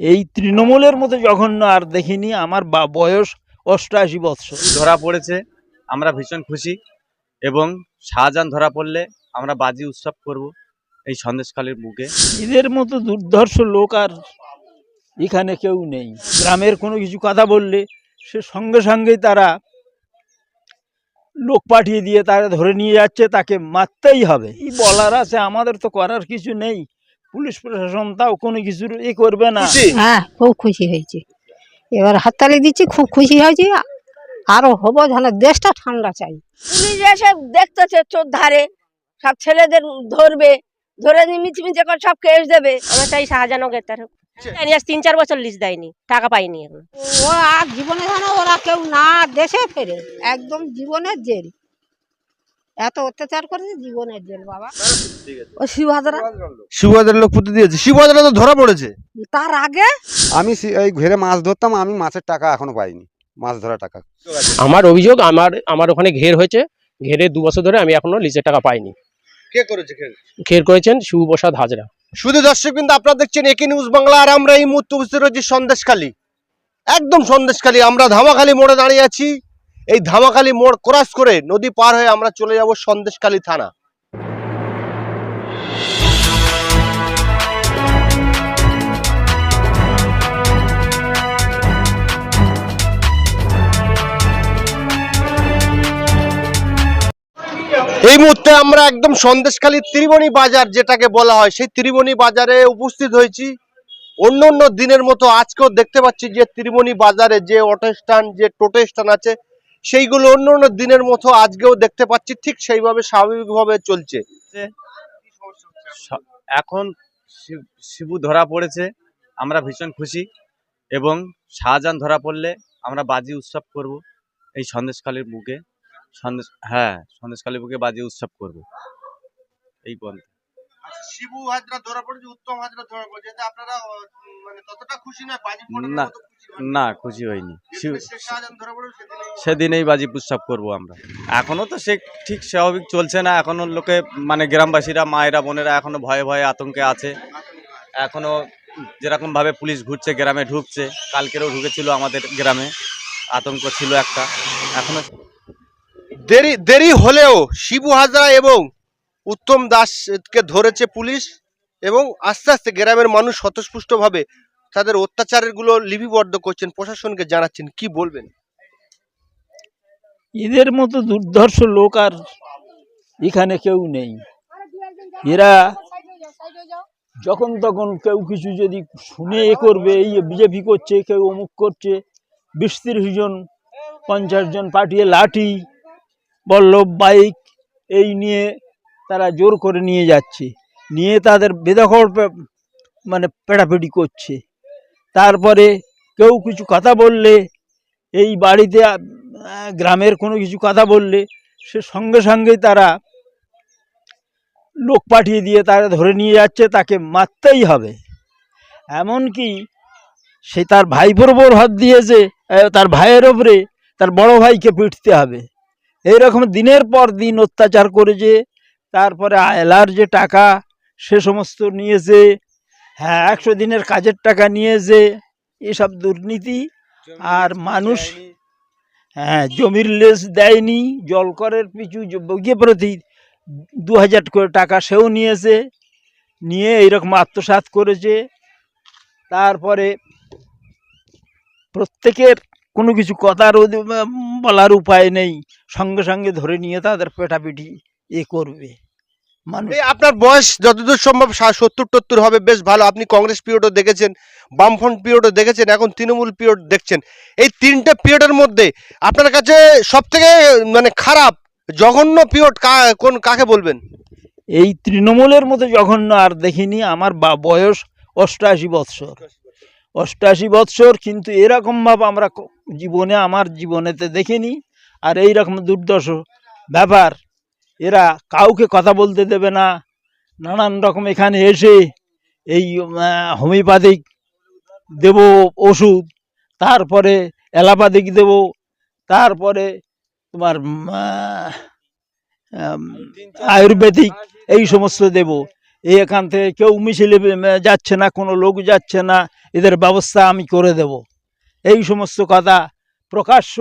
এই তৃণমূলের মতো জঘন্য আর দেখিনি। আমার বা- বয়স অষ্টআশি বৎসর। ধরা পড়েছে আমরা ভীষণ খুশি এবং শাহজাহান ধরা পড়লে আমরা বাজি উৎসব করব এই সন্দেশখালীর বুকে এদের মতো দুর্ধর্ষ লোক আর এখানে কেউ নেই। গ্রামের কোনো কিছু কথা বললে সে সঙ্গে সঙ্গেই তারা লোক পাঠিয়ে দিয়ে তারা ধরে নিয়ে যাচ্ছে তাকে মারতেই হবে। বলার আছে আমাদের তো করার কিছু নেই। পুলিশ প্রশাসন তাও কোনো কিছু ই করবে না। হ্যাঁ খুব খুশি হয়েছি। এবার হাততালি দিচ্ছি খুব খুশি হয়েছি। আরও হব যেন দেশটা ঠান্ডা চাই। পুলিশ এসে দেখতেছে চোর ধারে সব ছেলেদের ধরবে ধরে নিয়ে করে সব কেস দেবে। আমরা চাই শাহজাহানও গ্রেপ্তার হোক। তিন চার বছর লিস্ট দেয়নি টাকা পাইনি এখন। ওরা আর জীবনে যেন ওরা কেউ না দেশে ফেরে একদম জীবনের জেল। এত অত্যাচার করেছে জীবনের জেল বাবা। ও শিব হাজারা শিবহাজারের লোক পুঁতে দিয়েছে। শিবহাজারে তো ধরা পড়েছে। তার আগে? আমি এই ঘেরে মাছ ধরতাম আমি মাছের টাকা এখনও পাইনি মাছ ধরা টাকা। আমার অভিযোগ আমার আমার ওখানে ঘের হয়েছে। ঘেরে দু বছর ধরে আমি এখনও লিজের টাকা পাইনি। কে করেছে ঘের? করেছেন শিবপ্রসাদ হাজরা। শুধু দর্শক কিন্তু আপনারা দেখছেন একে নিউজ বাংলা আর আমরা এই মুহূর্তে উপস্থিত রয়েছি সন্দেশখালী। একদম সন্দেশখালী আমরা ধামাখালী মোড়ে দাঁড়িয়ে আছি। এই ধামাখালী মোড় ক্রস করে নদী পার হয়ে আমরা চলে যাব সন্দেশখালী থানা। এই মুহূর্তে আমরা একদম সন্দেশখালী ত্রিবণী বাজার যেটাকে বলা হয়, সেই ত্রিবণী বাজারে উপস্থিত হয়েছি। অন্য অন্য দিনের মতো আজকেও দেখতে পাচ্ছি যে ত্রিবণী বাজারে যে অটো স্ট্যান্ড, যে টোটো স্ট্যান্ড আছে সেইগুলো অন্য অন্য দিনের মতো আজকেও দেখতে পাচ্ছি ঠিক সেইভাবে স্বাভাবিকভাবে চলছে। এখন শিবু ধরা পড়েছে আমরা ভীষণ খুশি এবং শাহজাহান ধরা পড়লে আমরা বাজি উৎসব করব এই সন্দেশখালীর বুকে। সন্দেশ হ্যাঁ সন্দেশখালীর বুকে বাজি উৎসব করব। এই পর্যন্ত শিবু হাজরা ধরা পড়েছে উত্তম হাজরা ধরা পড়েছে আপনারা মানে ততটা খুশি নয় বাজি না। না খুশি হয়নি সেদিনেই বাজি উৎসব করব আমরা। এখনও তো সে ঠিক স্বাভাবিক চলছে না এখনও লোকে মানে গ্রামবাসীরা মায়েরা বোনেরা এখনও ভয়ে ভয়ে আতঙ্কে আছে। এখনও যেরকম ভাবে পুলিশ ঘুরছে গ্রামে ঢুকছে কালকেরও ঢুকেছিল আমাদের গ্রামে আতঙ্ক ছিল একটা। এখনও দেরি দেরি হলেও শিবু হাজরা এবং উত্তম দাসকে ধরেছে পুলিশ এবং আস্তে আস্তে গ্রামের মানুষ স্বতঃস্পুষ্টভাবে তাদের অত্যাচারেরগুলো লিপিবদ্ধ করছেন, প্রশাসনকে জানাচ্ছেন, কি বলবেন? এদের মতো দুর্ধর্ষ লোক আর এখানে কেউ নেই। এরা যখন তখন কেউ কিছু যদি শুনে এ করবে, এই বিজেপি করছে, কেউ অমুক করছে বিশ তিরিশ জন, পঞ্চাশ জন পাঠিয়ে লাঠি, বল্লভ বাইক, এই নিয়ে তারা জোর করে নিয়ে যাচ্ছে। নিয়ে তাদের বেদখল মানে পেটাপেটি করছে। তারপরে কেউ কিছু কথা বললে, এই বাড়িতে গ্রামের কোনো কিছু কথা বললে, সে সঙ্গে সঙ্গেই তারা লোক পাঠিয়ে দিয়ে তারা ধরে নিয়ে যাচ্ছে, তাকে মারতেই হবে। এমনকি সে তার ভাইপোর ওপর হাত দিয়েছে তার ভাইয়ের ওপরে তার বড় ভাইকে পিটতে হবে। এইরকম দিনের পর দিন অত্যাচার করেছে তারপরে আয়লার যে টাকা, সে সমস্ত নিয়েছে হ্যাঁ একশো দিনের কাজের টাকা নিয়েছে এসব দুর্নীতি আর মানুষ হ্যাঁ জমির লেজ দেয়নি জল করের পিছু বগিয়ে প্রতি দু হাজার করে টাকা সেও নিয়েছে নিয়ে এইরকম আত্মসাৎ করেছে। তারপরে প্রত্যেকের কোনো কিছু কথার বলার উপায় নেই সঙ্গে সঙ্গে ধরে নিয়ে তাদের পেটাপিটি এ করবে। মানুষ। আপনার বয়স যতদূর সম্ভব সত্তর টত্তর হবে বেশ ভালো। আপনি কংগ্রেস পিরিয়ডও দেখেছেন বামফ্রন্ট পিরিয়ডও দেখেছেন এখন তৃণমূল পিরিয়ড দেখছেন। এই তিনটে পিরিয়ডের মধ্যে আপনার কাছে সব থেকে মানে খারাপ জঘন্য পিরিয়ড কোন কাকে বলবেন? এই তৃণমূলের মতো জঘন্য আর দেখিনি আমার বা- বয়স অষ্টআশি বৎসর। অষ্টআশি বৎসর কিন্তু এরকমভাবে আমরা জীবনে আমার জীবনেতে দেখিনি। আর এই রকম দুর্দশ ব্যাপার এরা কাউকে কথা বলতে দেবে না। নানান রকম এখানে এসে এই হোমিওপ্যাথিক দেব ওষুধ, তারপরে অ্যালোপ্যাথিক দেব, তারপরে তোমার আয়ুর্বেদিক এই সমস্ত দেব। এই এখান থেকে কেউ মিছিলে যাচ্ছে না, কোনো লোক যাচ্ছে না, এদের ব্যবস্থা আমি করে দেব। এই সমস্ত কথা প্রকাশ্য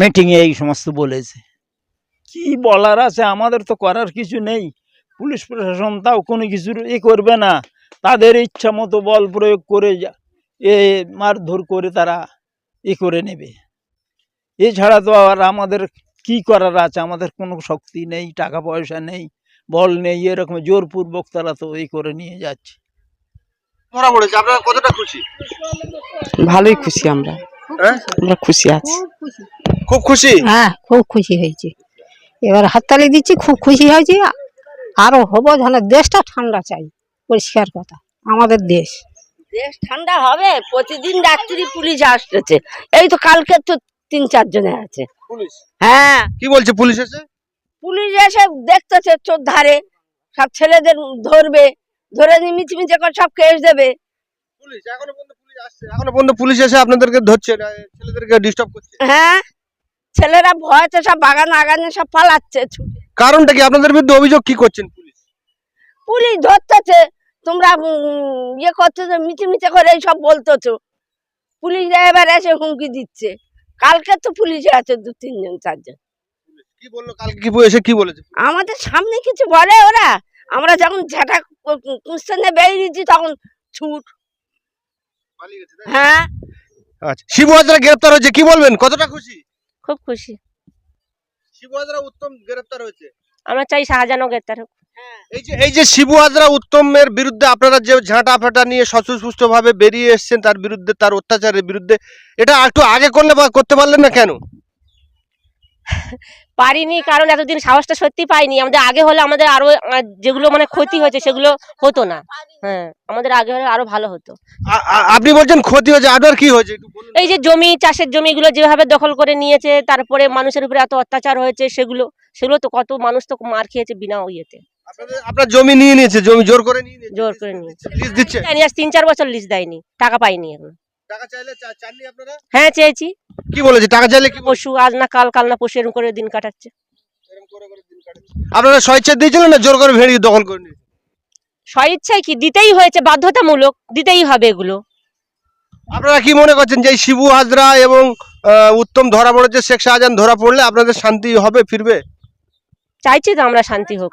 মিটিংয়ে এই সমস্ত বলেছে। কি বলার আছে? আমাদের তো করার কিছু নেই। পুলিশ প্রশাসন তাও কোনো কিছুর এ করবে না। তাদের ইচ্ছা মতো বল প্রয়োগ করে যা- এ মারধর করে তারা এ করে নেবে। এছাড়া তো আর আমাদের কি করার আছে? আমাদের কোনো শক্তি নেই টাকা পয়সা নেই বল নেই এরকম জোরপূর্বক তারা তো এই করে নিয়ে যাচ্ছে। ধরা পড়েছে আপনারা কতটা খুশি? ভালোই খুশি আমরা। হ্যাঁ? আমরা খুশি আছি। খুব খুশি? হ্যাঁ খুব খুশি হয়েছি। এবার হাততালি দিচ্ছি খুব খুশি হয়েছি। আরও হব যেন দেশটা ঠান্ডা চাই পরিষ্কার কথা। আমাদের দেশ। দেশ ঠান্ডা হবে প্রতিদিন রাত্রি পুলিশ আসতেছে। এই তো কালকে তো তিন চার জনে আছে। পুলিশ? হ্যাঁ। কি বলছে পুলিশ এসে? পুলিশ এসে দেখতেছে চোর ধারে সব ছেলেদের ধরবে ধরে নিয়ে মিচি মিচি করে সব কেস দেবে। পুলিশ এখনও পর্যন্ত পুলিশ আসছে। এখনও পর্যন্ত পুলিশ এসে আপনাদেরকে ধরছে না, ছেলেদেরকে ডিস্টার্ব করছে। হ্যাঁ। ছেলেরা ভয়তে সব বাগান আগানে সব পালাচ্ছে কারণটা কি? আপনাদের বিরুদ্ধে অভিযোগ কি করছেন পুলিশ? পুলিশ ধরতেছে তোমরা ইয়ে করতেছো মিচি মিচি করে সব বলতেছো। পুলিশ এবার এসে হুমকি দিচ্ছে। কালকে তো পুলিশে আছে দু তিনজন চারজন। কি বলল? কালকে কি এসে কি বলেছে? আমাদের সামনে কিছু বলে ওরা। আমরা যখন ঝাঁটা কুস্তানে বেরিয়েছি তখন ছুট। হ্যাঁ। আচ্ছা শিবু হাজরা গ্রেপ্তার হয়েছে কি বলবেন? কতটা খুশি? খুব খুশি। শিবু হাজরা উত্তম গ্রেপ্তার হয়েছে। আমরা চাই শাহজাহানও গ্রেপ্তার হোক। এই যে এই যে শিবু হাজরা উত্তমের বিরুদ্ধে আপনারা যে ঝাঁটা ফাটা নিয়ে সচুষ্ট ভাবে বেরিয়ে এসছেন তার বিরুদ্ধে তার অত্যাচারের বিরুদ্ধে এটা একটু আগে করলে বা করতে পারলেন না কেন? পারিনি কারণ এতদিন সাহসটা সত্যি পাইনি। আমাদের আগে হলে আমাদের আরও যেগুলো মানে ক্ষতি হয়েছে সেগুলো হতো না। হ্যাঁ আমাদের আগে হলে আরও ভালো হতো। আপনি বলছেন ক্ষতি হয়েছে আপনার কি হয়েছে এই যে জমি চাষের জমিগুলো যেভাবে দখল করে নিয়েছে তারপরে মানুষের উপরে এত অত্যাচার হয়েছে সেগুলো সেগুলো তো কত মানুষ তো মার খেয়েছে বিনা ইয়েতে। আপনার জমি নিয়ে নিয়েছে জমি জোর করে নিয়ে জোর করে নিয়েছে। লিজ দিচ্ছে তিন চার বছর লিজ দেয়নি টাকা পাইনি এখন। টাকা চাইলে চাননি আপনারা? হ্যাঁ চেয়েছি। কি বলেছে? টাকা চাইলে কি পশু আজ না কাল কাল না পশু এরকম করে দিন কাটাচ্ছে। আপনারা স্বেচ্ছা দিয়েছিলেন না? জোর করে ভেড়ি দখল করে নিয়েছে স্বইচ্ছায় কি? দিতেই হয়েছে বাধ্যতামূলক। দিতেই হবে এগুলো। আপনারা কি মনে করছেন যে শিবু হাজরা এবং উত্তম ধরা পড়েছে শেখ শাহজাহান ধরা পড়লে আপনাদের শান্তি হবে ফিরবে? চাইছি তো আমরা শান্তি হোক।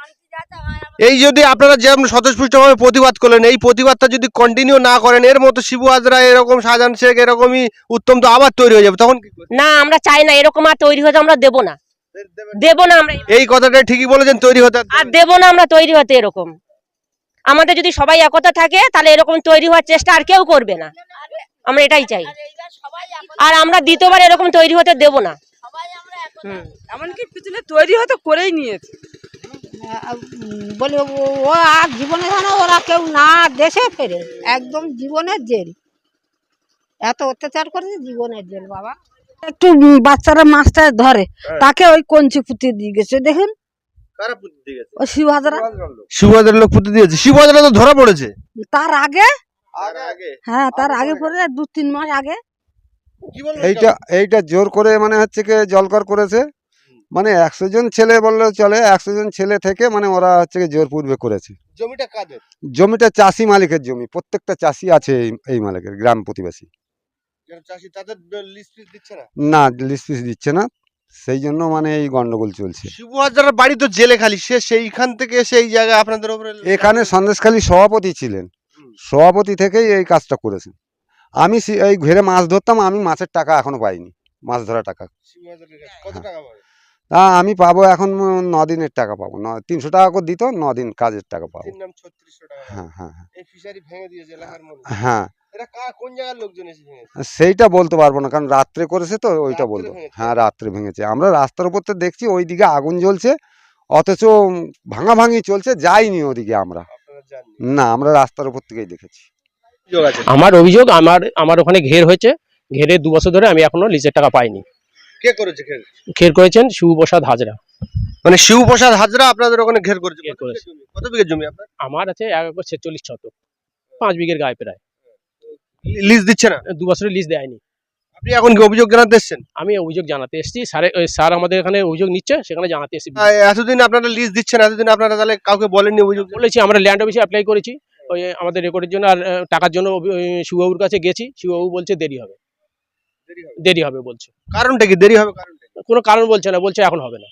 এই যদি আপনারা যেমন স্বতঃস্ফূর্তভাবে প্রতিবাদ করলেন এই প্রতিবাদটা যদি কন্টিনিউ না করেন এর মতো শিবু হাজরা এরকম শাহজাহান শেখ এরকমই উত্তম তো আবার তৈরি হয়ে যাবে তখন না আমরা চাই না এরকম আর তৈরি হতে আমরা দেবো না। দেবো না আমরা এই কথাটা ঠিকই বলেছেন তৈরি হতে আর আর দেবো না আমরা তৈরি হতে এরকম। আমাদের যদি সবাই একতা থাকে তাহলে এরকম তৈরি হওয়ার চেষ্টা আর কেউ করবে না। আমরা এটাই চাই। আর আমরা দ্বিতীয়বার এরকম তৈরি হতে দেবো না। হুম। এমনকি পিছনে তৈরি হতে করেই নিয়েছে। বলে ও- ও আর জীবনে যেন ওরা কেউ না দেশে ফেরে। একদম জীবনের জেল। এত অত্যাচার করেছে জীবনের জেল বাবা। একটু বাচ্চারা মাছটা ধরে তাকে ওই কঞ্চি পুঁতে দিয়ে গেছে দেখুন। কারা পুঁতে ওই শিব হাজারা শিবু হাজরা লোক। পুঁতে দিয়েছে। শিবু হাজরা তো ধরা পড়েছে। তার আগে? আগে? হ্যাঁ তার আগে পরে দু তিন মাস আগে। এইটা এইটা জোর করে মানে হচ্ছে কি জলকর করেছে। মানে একশো জন ছেলে বললেও চলে একশো জন ছেলে থেকে মানে ওরা হচ্ছে কি জোর পূর্বে করেছে। জমিটা কাদের? জমিটা চাষি মালিকের জমি প্রত্যেকটা চাষি আছে এই মালিকের গ্রাম প্রতিবেশী। না? লিস্ট দিচ্ছে না সেই জন্য মানে এই গন্ডগোল চলছে। শিবু হাজরার বাড়ি তো জেলে খালি সে সেইখান থেকে সেই জায়গায় আপনাদের উপরে এখানে সন্দেশখালী সভাপতি ছিলেন। সভাপতি থেকেই এই কাজটা করেছেন। আমি এই ঘেরে মাছ ধরতাম আমি মাছের টাকা এখনও পাইনি মাছ ধরা টাকা। কত টাকা তা আমি পাবো এখন ন দিনের টাকা পাবো। ন তিনশো টাকা করে দিত ন দিন কাজের টাকা পাবো। তিন নাম ছত্রিশশো টাকা। হ্যাঁ হ্যাঁ হ্যাঁ, হ্যাঁ। এটা কা কোন জায়গার লোকজন এসে ভেঙেছে? সেইটা বলতে পারব না কারণ রাত্রে করেছে তো ওইটা বলব। হ্যাঁ রাত্রে ভেঙেছে। আমরা রাস্তার উপর তো দেখছি ওইদিকে আগুন জ্বলছে অথচ ভাঙাভাঙি চলছে যাইনি ওদিকে আমরা। না আমরা রাস্তার উপর থেকেই দেখেছি। আমার অভিযোগ আমার আমার ওখানে ঘের হয়েছে। ঘেরে দু বছর ধরে আমি এখনও লিজের টাকা পাইনি। কে করেছে ঘের ঘের করেছেন শিবপ্রসাদ হাজরা। মানে শিবপ্রসাদ হাজরা আপনাদের ওখানে ঘের করেছে? ঘের করেছে। জমি? কত বিঘা জমি আপনার? আমার আছে এক একর ছেচল্লিশ শতক। পাঁচ বিঘের গায়ে প্রায়। লিজ দিচ্ছে না? দু বছরের লিজ দেয়নি। আপনি এখন কি অভিযোগ জানাতে এসছেন? আমি অভিযোগ জানাতে এসেছি। স্যারে স্যার আমাদের এখানে অভিযোগ নিচ্ছে সেখানে জানাতে এসেছি। এতদিন আপনারা লিস্ট দিচ্ছেন এতদিন আপনারা তাহলে কাউকে বলেননি অভিযোগ? বলেছি আমরা ল্যান্ড অফিসে অ্যাপ্লাই করেছি। ওই আমাদের রেকর্ডের জন্য আর টাকার জন্য শিববাবুর কাছে গেছি। শিববাবু বলছে দেরি হবে। দেরি হবে। বলছে। কারণটা কি? দেরি হবে কারণটা কোনো কারণ বলছে না বলছে এখন হবে না।